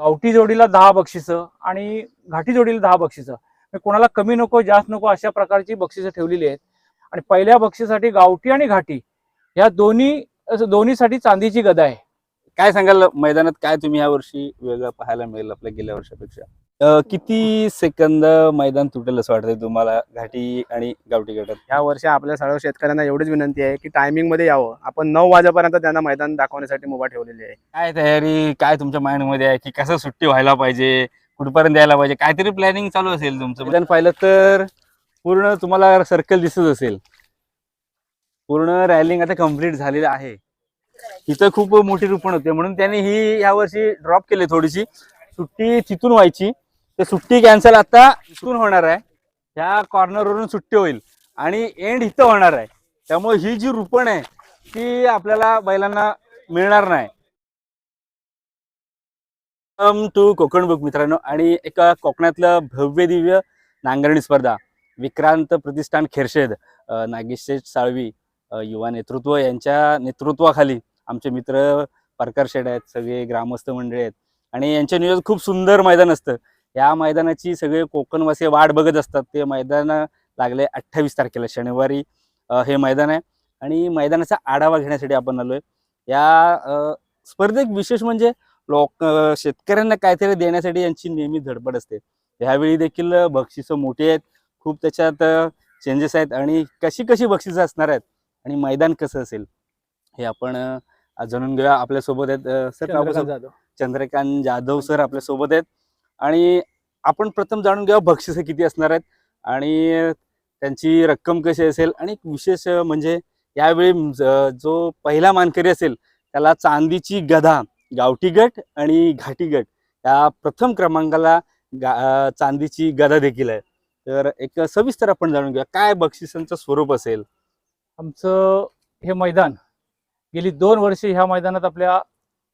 गावठी जोडीला दहा बक्षिसं आणि घाटी जोडीला दहा बक्षिसं. कोणाला कमी नको जास्त नको अशा प्रकारची बक्षिसं ठेवलेली आहेत. आणि पहिल्या बक्षिसाठी गावठी आणि घाटी या दोन्ही असं दोन्हीसाठी चांदीची गदा आहे. काय सांगाल? मैदानात काय तुम्ही या वर्षी वेगळं पाहायला मिळेल आपल्या गेल्या वर्षापेक्षा? अं, किती सेकंद मैदान तुटेल असं वाटतंय तुम्हाला घाटी आणि गावठी गटात? ह्या वर्षी आपल्या सर्व शेतकऱ्यांना एवढीच विनंती आहे की टायमिंगमध्ये यावं. आपण नऊ वाजेपर्यंत त्यांना मैदान दाखवण्यासाठी मुभा ठेवलेली आहे. काय तयारी काय तुमच्या माइंडमध्ये आहे की कसं सुट्टी व्हायला पाहिजे कुठपर्यंत यायला पाहिजे काहीतरी प्लॅनिंग चालू असेल तुमचं. मैदान पाहिलं तर पूर्ण तुम्हाला सर्कल दिसत असेल. पूर्ण रॅलिंग आता कंप्लीट झालेलं आहे. इथं खूप मोठी रुपण होते म्हणून त्यांनी ही या वर्षी ड्रॉप केली थोडीशी. सुट्टी तिथून व्हायची. ते सुट्टी कॅन्सल आता इथून होणार आहे. ह्या कॉर्नरवरून सुट्टी होईल. आणि एंड इथं होणार आहे. त्यामुळे ही जी रुपण आहे ती आपल्याला बैलांना मिळणार नाही. टू कोकण बुक मित्रांनो. आणि एका कोकणातलं भव्य दिव्य नांगरणी स्पर्धा. विक्रांत प्रतिष्ठान खेरशेद नागेशेठ साळवी युवा नेतृत्व यांच्या नेतृत्वाखाली आमचे मित्र परकर शेड आहेत सगळे ग्रामस्थ मंडळी आहेत. आणि यांच्या नियोजन खूप सुंदर मैदान असतं. या मैदानाची सगळे कोकणवासी वाट बघत असतात. ते मैदान लागले अठ्ठावीस तारखेला शनिवारी हे मैदान आहे. आणि मैदानाचा आढावा घेण्यासाठी आपण आलोय. या अ, स्पर्धेत विशेष म्हणजे लोक शेतकऱ्यांना काहीतरी देण्यासाठी यांची नेहमी धडपड असते. ह्यावेळी देखील बक्षिसं मोठी आहेत. खूप त्याच्यात चेंजेस आहेत आणि कशी कशी बक्षिसं असणार आहेत आणि मैदान कसं असेल हे आपण जाणून घेऊया. आपल्यासोबत आहेत सर? चंद्रकांत जाधव. चंद्रकांत जाधव सर आपल्यासोबत आहेत. आणि आपण प्रथम जाणून घ्या बक्षिसं किती असणार आहेत. आणि त्यांची रक्कम कशी असेल आणि विशेष म्हणजे यावेळी ज- जो पहिला मानकरी असेल त्याला चांदीची गदा गावठी गट आणि घाटी गट या प्रथम क्रमांकाला गा चांदीची गदा देखील आहे. तर एक सविस्तर आपण जाणून घेऊया. काय बक्षिसांचं स्वरूप असेल? आमचं हे मैदान गेली दोन वर्षे ह्या मैदानात आपल्या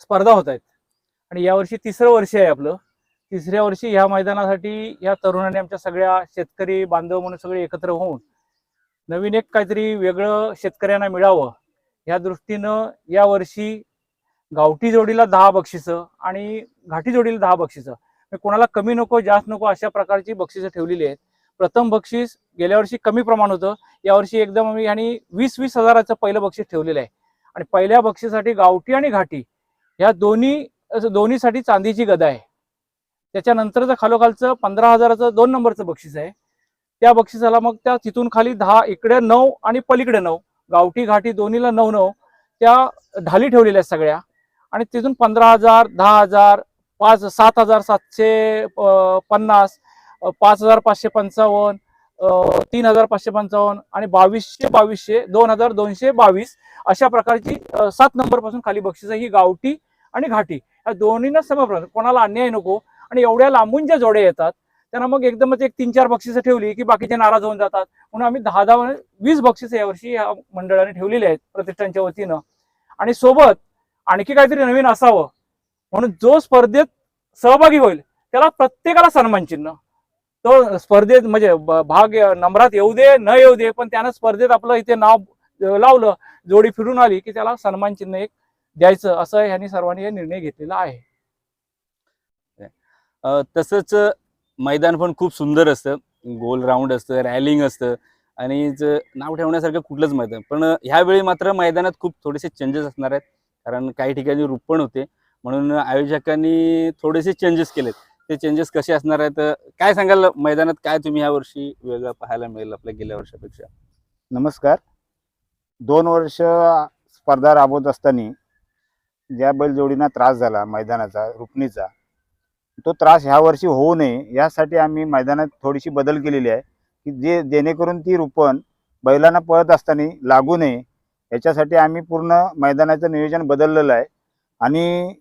स्पर्धा होत आहेत. आणि यावर्षी तिसरं वर्ष आहे आपलं. तिसऱ्या वर्षी ह्या मैदानासाठी या तरुणांनी आमच्या सगळ्या शेतकरी बांधव म्हणून सगळे एकत्र होऊन नवीन एक काहीतरी वेगळं शेतकऱ्यांना मिळावं या दृष्टीनं या वर्षी गावठी जोडीला दहा बक्षिसं आणि घाटी जोडीला दहा बक्षिसं. कोणाला कमी नको जास्त नको अशा प्रकारची बक्षिसं ठेवलेली आहेत. प्रथम बक्षीस गेल्या वर्षी कमी प्रमाण होतं. यावर्षी एकदम आम्ही आणि वीस वीस हजाराचं पहिलं बक्षीस ठेवलेलं आहे. आणि पहिल्या बक्षीसाठी गावठी आणि घाटी ह्या दोन्ही दोन्हीसाठी चांदीची गदा आहे. त्याच्यानंतरचं खालोखालचं पंधरा हजाराचं दोन नंबरचं बक्षीस आहे. त्या बक्षिसाला मग त्या तिथून खाली दहा इकडे नऊ आणि पलीकडे नऊ गावठी घाटी दोन्हीला नऊ नऊ त्या ढाली ठेवलेल्या आहेत सगळ्या. आणि तिथून पंधरा हजार दहा हजार पाच सात हजार सातशे पन्नास पाच हजार पाचशे पंचावन्न तीन हजार पाचशे पंचावन्न आणि बावीसशे बावीसशे दोन हजार दोनशे बावीस अशा प्रकारची सात नंबरपासून खाली बक्षिसं ही गावठी आणि घाटी. या दोन्हींना समप्रमाण कोणाला अन्याय नको आणि एवढ्या लांबून ज्या जोड्या येतात त्यांना मग एकदमच एक तीन चार बक्षिसं ठेवली की बाकीचे नाराज होऊन जातात. म्हणून आम्ही दहा दहा वीस बक्षिसं यावर्षी या मंडळाने ठेवलेली आहेत प्रतिष्ठानच्या वतीनं. आणि सोबत आणखी काहीतरी नवीन असावं म्हणून जो स्पर्धेत सहभागी होईल त्याला प्रत्येकाला सन्मान चिन्ह. तो स्पर्धेत म्हणजे भाग नंबरात येऊ दे न येऊ दे पण त्यानं स्पर्धेत आपलं इथे नाव लावलं जोडी फिरून आली की त्याला सन्मान चिन्ह एक द्यायचं असं ह्यांनी सर्वांनी हे निर्णय घेतलेला आहे. तसंच मैदान पण खूप सुंदर असतं. गोल राऊंड असतं रॅलिंग असतं आणि नाव ठेवण्यासारखं कुठलंच मैदान. पण ह्यावेळी मात्र मैदानात खूप थोडेसे चेंजेस असणार आहेत. कारण काही ठिकाणी रुपण होते. म्हणून आयोजकांनी थोडेसे चेंजेस केलेत. ते चेंजेस कसे असणार आहेत काय सांगाल? मैदानात काय तुम्ही ह्या वर्षी वेगळं पाहायला मिळेल आपल्या गेल्या वर्षापेक्षा? नमस्कार. दोन वर्ष स्पर्धा राबवत असताना ज्या बैलजोडींना त्रास झाला मैदानाचा रुपणीचा तो त्रास ह्या वर्षी होऊ नये. यासाठी आम्ही मैदानात थोडीशी बदल केलेली आहे. की जे जेणेकरून ती रोपण बैलांना पळत असताना लागू नये. याच्यासाठी आम्ही पूर्ण मैदानाचं नियोजन बदललेलं आहे. आणि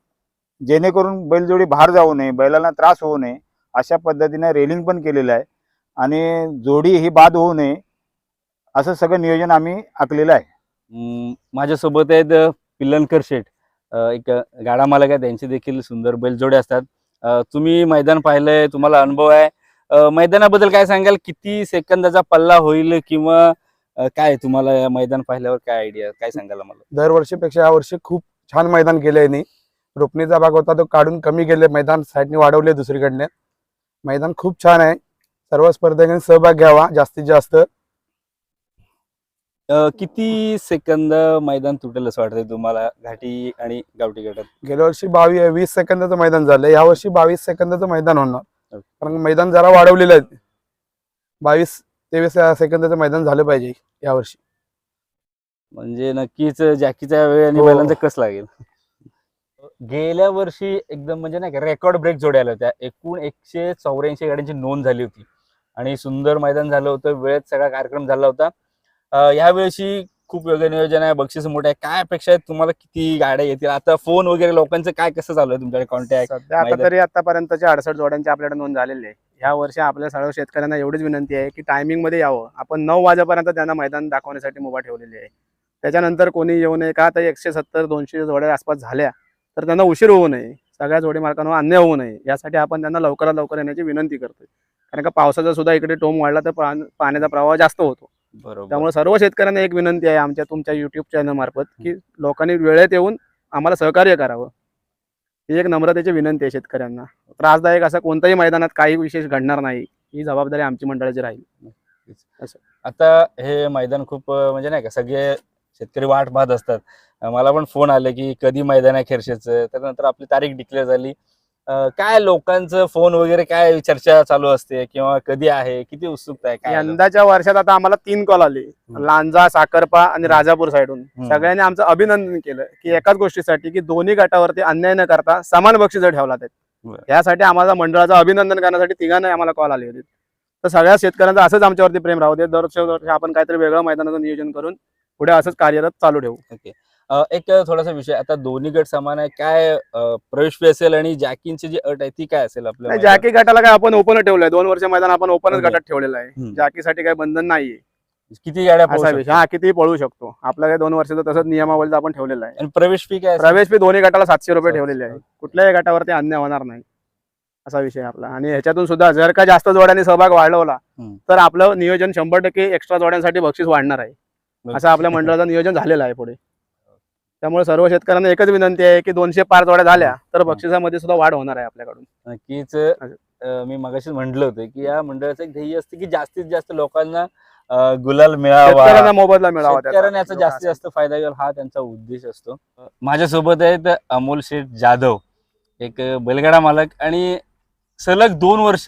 जेणेकरून बैलजोडी बाहेर जाऊ नये बैलांना त्रास होऊ नये अशा पद्धतीनं रेलिंग पण केलेलं आहे. आणि जोडी ही बाद होऊ नये असं सगळं नियोजन आम्ही आखलेलं आहे. माझ्यासोबत आहेत पिल्लनकर शेठ. एक गाडा मालक आहे त्यांचे देखील सुंदर बैलजोडे असतात. तुम्ही मैदान पाहिलंय तुम्हाला अनुभव आहे. मैदानाबद्दल काय सांगाल? किती सेकंदाचा पल्ला होईल किंवा काय तुम्हाला या मैदान पाहिल्यावर काय आयडिया काय सांगाल मला दरवर्षीपेक्षा यावर्षी खूप छान मैदान केलं यांनी. रोपणीचा भाग होता तो काढून कमी गेले मैदान साईडने वाढवले दुसरीकडने. मैदान खूप छान आहे. सर्व स्पर्धकांनी सहभाग घ्यावा जास्तीत जास्त. अ, किती सेकंद मैदान तुटेल असं वाटतंय तुम्हाला? घाटी आणि गावठी गटात. गेल्या वर्षी बावीस वीस सेकंदाचं मैदान झालं या वर्षी बावीस सेकंदाचं मैदान होणार. कारण मैदान जरा वाढवलेलं आहे. बावीस तेवीस सेकंदाचं मैदान झालं पाहिजे यावर्षी म्हणजे नक्कीच जॅकीच्या वेळी आणि हो. बैलांचा कस लागेल? गेल्या वर्षी एकदम म्हणजे नाही का रेकॉर्ड ब्रेक जोड्या आल्या होत्या. एकूण एकशे चौऱ्याऐंशी गाड्यांची नोंद झाली होती. आणि सुंदर मैदान झालं होतं. वेळेत सगळा कार्यक्रम झाला होता. अं, ह्या वेळेशी खूप वेगळं नियोजन आहे. बक्षीस मोठे आहे. काय अपेक्षा आहेत? तुम्हाला किती गाड्या येतील? आता फोन वगैरे लोकांचं काय कसं चालू आहे तुमच्याकडे कॉन्टॅक्ट सध्या आता तरी आतापर्यंतच्या अडसष्ट जोड्यांची आपल्याकडे नोंद झालेली आहे. ह्या वर्षी आपल्या सर्व शेतकऱ्यांना एवढीच विनंती आहे की टायमिंगमध्ये यावं. आपण नऊ वाजेपर्यंत त्यांना मैदान दाखवण्यासाठी मुभा ठेवलेली आहे. त्याच्यानंतर कोणी येऊ नये का? तर एकशे सत्तर दोनशे जोड्या आसपास झाल्या तर त्यांना उशीर होऊ नये. सगळ्या जोडी मालकांवर अन्याय होऊ नये. यासाठी आपण त्यांना लवकरात लवकर येण्याची विनंती करतोय. कारण का पावसाचा सुद्धा इकडे टोम वाढला तर पाण- पाण्याचा प्रवाह जास्त होतो. बरोबर. त्यामुळे सर्व शेतकऱ्यांना एक विनंती आहे आमच्या तुमच्या युट्यूब चॅनल मार्फत की लोकांनी वेळेत येऊन आम्हाला सहकार्य करावं. ही एक नम्रतेची विनंती आहे शेतकऱ्यांना. त्रासदायक असं कोणत्याही मैदानात काही विशेष घडणार नाही. ही जबाबदारी आमची मंडळाची राहील. आता हे मैदान खूप म्हणजे नाही का सगळे शेतकरी वाट पाहत असतात. मला पण फोन आले की कधी मैदान आहे खेरशेचं? त्यानंतर आपली तारीख डिक्लेअर झाली. काय लोकांचं फोन वगैरे काय चर्चा चालू असते किंवा कधी आहे? किती उत्सुकता आहे? काय? यंदाच्या वर्षात आता आम्हाला तीन कॉल आले. लांजा साखरपा आणि राजापूर साईडून. सगळ्यांनी आमचं अभिनंदन केलं की एकाच गोष्टीसाठी की दोन्ही गटावरती अन्याय न करता समान बक्षीस ठेवला यासाठी आम्हाला मंडळाचं अभिनंदन करण्यासाठी तिघांना आम्हाला कॉल आले होते. तर सगळ्या शेतकऱ्यांचं असंच आमच्यावरती प्रेम राहू दे. दरवर्षी आपण काहीतरी वेगळं मैदानाचं नियोजन करून पुढे असंच कार्यरत चालू ठेवू. एक थोडासा विषय. आता दोन्ही गट समान आहे काय प्रवेश फी असेल आणि जॅकिंची जी अट आहे ती काय असेल आपल्या? जॅकी गटाला काय आपण ओपन ठेवलंय. दोन वर्ष मैदान आपण ओपनच. गटात ठेवलेलं आहे. जॅकीसाठी काही बंधन नाहीये. किती गाड्या हा कितीही पळू शकतो. आपलं काय दोन वर्षाचं तसंच नियमावलीचं आपण ठेवलेलं आहे. आणि प्रवेश फी काय? प्रवेश फी दोन्ही गटाला सातशे रुपये. ठेवलेले आहे. कुठल्याही गटावरती अन्याय होणार नाही. असा विषय आपला. आणि ह्याच्यातून सुद्धा जर का जास्त जोड्यांनी सहभाग वाढवला. तर आपलं नियोजन शंभर टक्के एक्स्ट्रा जोड्यांसाठी बक्षीस वाढणार आहे. असं आपल्या मंडळाचं नियोजन झालेलं आहे पुढे. त्यामुळे सर्व शेतकऱ्यांना एकच विनंती आहे की दोनशे पार जोड्या झाल्या तर बक्षिसामध्ये सुद्धा वाढ होणार आहे आपल्याकडून. नक्कीच अं, मी मगाशीच म्हटलं होतं की या मंडळाचं एक ध्येय असते की जास्तीत जास्त लोकांना अं, गुलाल मिळावा. शेतकऱ्यांना मोबदला मिळावा त्याचा. शेतकऱ्यांना याचा जास्तीत जास्त फायदा घेईल हा त्यांचा उद्देश असतो. माझ्यासोबत आहेत अमोल शेठ जाधव एक बैलगाडा मालक आणि सलग दोन वर्ष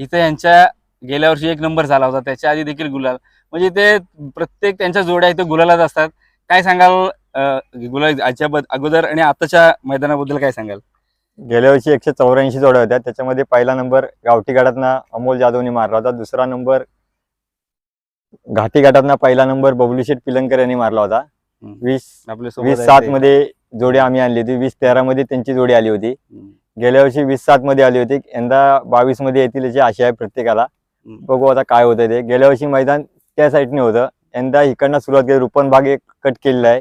इथे यांच्या गेल्या वर्षी एक नंबर झाला होता. त्याच्या आधी देखील गुलाल म्हणजे ते प्रत्येक त्यांच्या जोड्या इथे गुलालात असतात. काय सांगाल गुलाल अगोदर आणि आताच्या मैदानाबद्दल काय सांगाल? गेल्या वर्षी एकशे चौऱ्याऐंशी जोड्या होत्या. त्याच्यामध्ये पहिला नंबर गावठी गटातनं अमोल जाधवनी मारला होता. दुसरा नंबर घाटी गटातनं पहिला नंबर बबलू शेठ पिलंकर यांनी मारला होता. वीस आपल्या वीस सात मध्ये जोडी आम्ही आणली होती. वीस तेरा मध्ये त्यांची जोडी आली होती. गेल्या वर्षी वीस सात मध्ये आली होती. यंदा बावीसमध्ये येतील याची आशा आहे प्रत्येकाला. बघू आता काय होतं ते. गेल्या वर्षी मैदान त्या साईडने होतं. यंदा इकडनं सुरुवात केली. रुपन भाग एक कट केलेला आहे.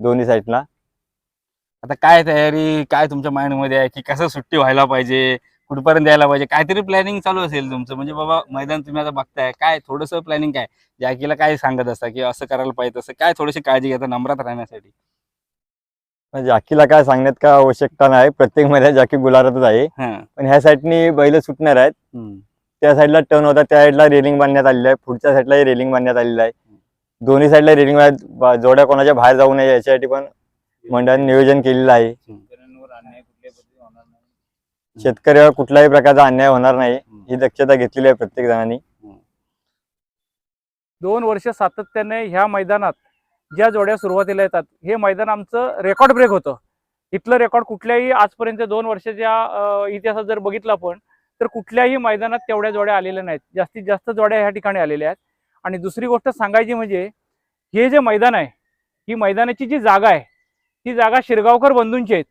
दोन्ही साईडला. आता काय तयारी काय तुमच्या माइंडमध्ये आहे की कसं सुट्टी व्हायला पाहिजे कुठपर्यंत यायला पाहिजे काहीतरी प्लॅनिंग चालू असेल तुमचं. म्हणजे बाबा मैदान तुम्ही आता बघताय काय थोडंसं प्लॅनिंग काय? जॅकीला काय सांगत असता की असं करायला पाहिजे तसं काय थोडीशी काळजी घेता नम्रात राहण्यासाठी? जाकीला काय सांगण्यात काय आवश्यकता नाही. प्रत्येक महिन्यात जाकी गुलारातच आहे. पण ह्या साईडनी बैल सुटणार आहेत. त्या साईडला टर्न होता त्या साईडला रेलिंग बांधण्यात आलेली आहे. पुढच्या साईडलाही रेलिंग बांधण्यात आलेलं आहे. दोन्ही साईडला रेलिंग जोड्या कोणाच्या बाहेर जाऊ नये याच्यासाठी पण मंडळाने नियोजन केलेलं आहे. शेतकऱ्यावर कुठल्याही प्रकारचा अन्याय होणार नाही. ही दक्षता घेतलेली आहे प्रत्येक जणांनी. दोन वर्ष सातत्याने ह्या मैदानात ज्या जोड्या सुरुवातीला येतात हे मैदान आमचं रेकॉर्ड ब्रेक होतं. इथलं रेकॉर्ड कुठल्याही आजपर्यंत दोन वर्षाच्या इतिहासात जर बघितलं आपण तर कुठल्याही मैदानात तेवढ्या जोड्या आलेल्या नाहीत. जास्तीत जास्त जोड्या ह्या ठिकाणी आलेल्या आहेत. आणि दुसरी गोष्ट सांगायची म्हणजे हे जे मैदान आहे ही मैदानाची जी जागा आहे ती जागा शिरगावकर बंधूंची आहेत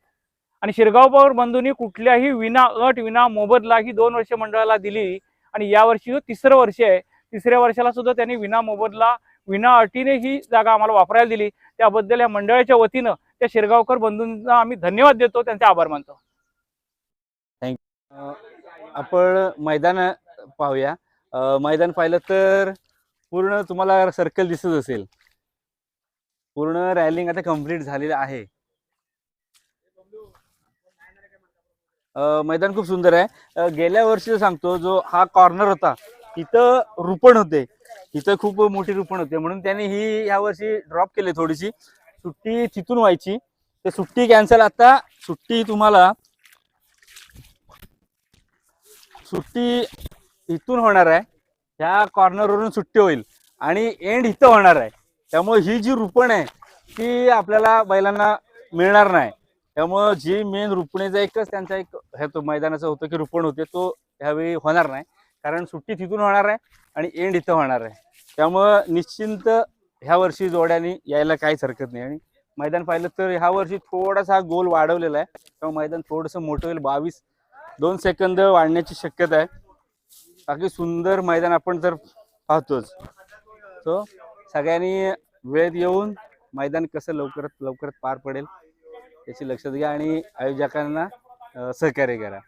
आणि शिरगावकर बंधूंनी कुठल्याही विना अट विना मोबदला ही दोन वर्ष मंडळाला दिली आणि यावर्षी जो तिसरं वर्ष आहे तिसऱ्या वर्षाला सुद्धा त्यांनी विना मोबदला विना अटीने ही जागा आम्हाला वापरायला दिली. त्याबद्दल या मंडळाच्या वतीनं त्या शिरगावकर बंधूंना आम्ही धन्यवाद देतो त्यांचे आभार मानतो. थँक्यू आपण मैदान पाहूया. मैदान पाहिलं तर पूर्ण तुम्हाला सर्कल दिसत असेल. पूर्ण रॅलिंग आता कंप्लीट झालेलं आहे. मैदान खूप सुंदर आहे. गेल्या वर्षी सांगतो जो हा कॉर्नर होता तिथं रुपण होते. तिथं खूप मोठी रुपण होते. म्हणून त्याने ही या वर्षी ड्रॉप केली थोडीशी. सुट्टी तिथून व्हायची. ते सुट्टी कॅन्सल आता. सुट्टी तुम्हाला सुट्टी इथून होणार आहे. ह्या कॉर्नरवरून सुट्टी होईल. आणि एंड इथं होणार आहे. त्यामुळे ही जी रुपण आहे ती आपल्याला बैलांना मिळणार नाही. त्यामुळं जी मेन रुपणेचा एकच त्यांचा एक हे तो मैदानाचा होतं की रुपण होते तो ह्यावेळी होणार नाही. कारण सुट्टी तिथून होणार आहे आणि एंड इथं होणार आहे. त्यामुळं निश्चिंत ह्या वर्षी जोड्याने यायला काहीच हरकत नाही. आणि मैदान पाहिलं तर ह्या वर्षी थोडासा गोल वाढवलेला आहे. त्यामुळे मैदान थोडंसं मोठं होईल. बावीस दोन सेकंद वाढण्याची शक्यता आहे. बाकी सुंदर मैदान आपण तर पाहतोच. तो सगळ्यांनी वेळेत येऊन मैदान कसं लवकरात लवकरात पार पडेल याची लक्षात घ्या आणि आयोजकांना सहकार्य करा.